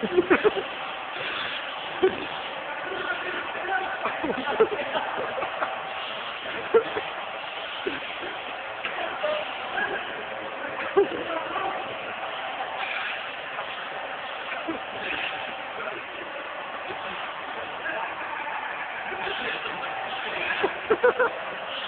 Ha ha ha.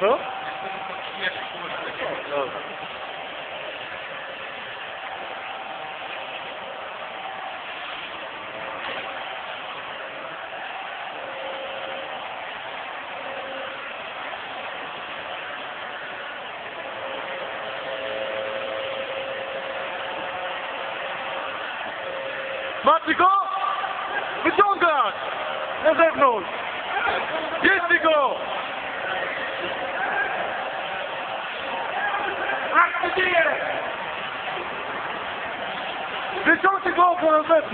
co? Dobra. Macie go? Wyciągać! Na zewnątrz! Bierzcie go! Atmosphere! Везете голову назад,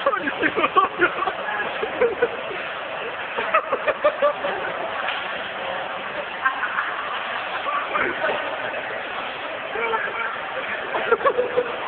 Что не Thank you.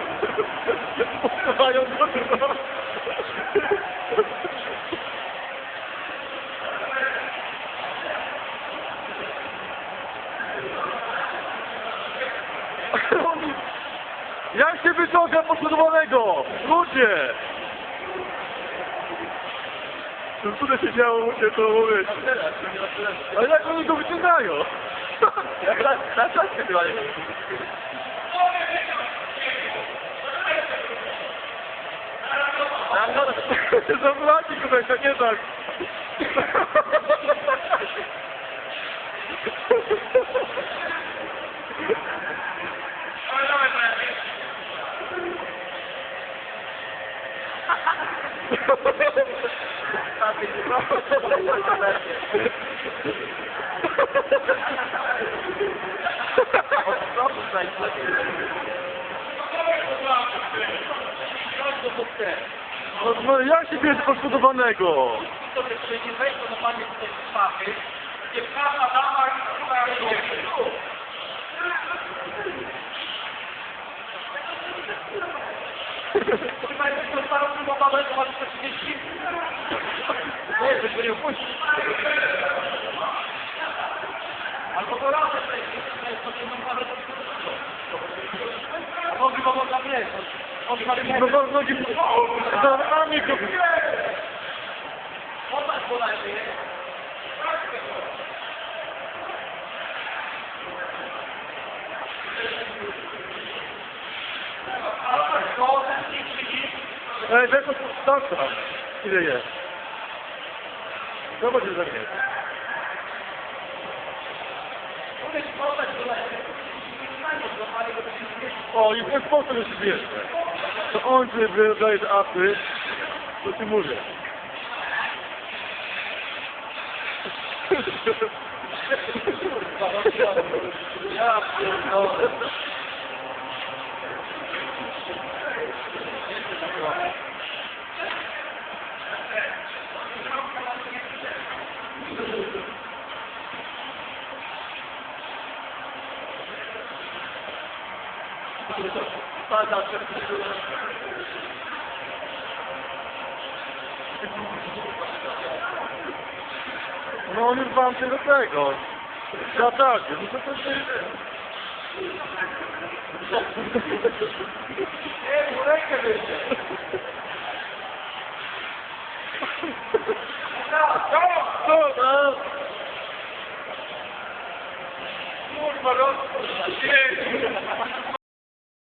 Mają to Jak się wyciąga poszkodowanego? Ludzie! To cuda się działo, muszę to mówić. Ale jak oni go wyciągają? Jak na, na czas chyba nie I'm not. Zabrali tutaj, to nie tak. Thank you. No, no jak się bierze poszkodowanego? sobie przyjdzie, weź to normalnie tutaj z szafy, każda dama Chyba jest to starą próbowałem, to masz 130. Nie, byś go nie opuścił. Albo to razem No bo nogi... Za nami go... Popatrz po lewej. Ej, weź to tak tam. Ile jest? Zobacz, ile jest. O, i w ten sposób jest śmieszne. To on sobie wydaje te apy, to ci mówię. Ja pierdolę. Pada No Sadece atacak bir şey yok. No one is bound to the background. Shut up. Hey, buraya kadar. Vurma lan.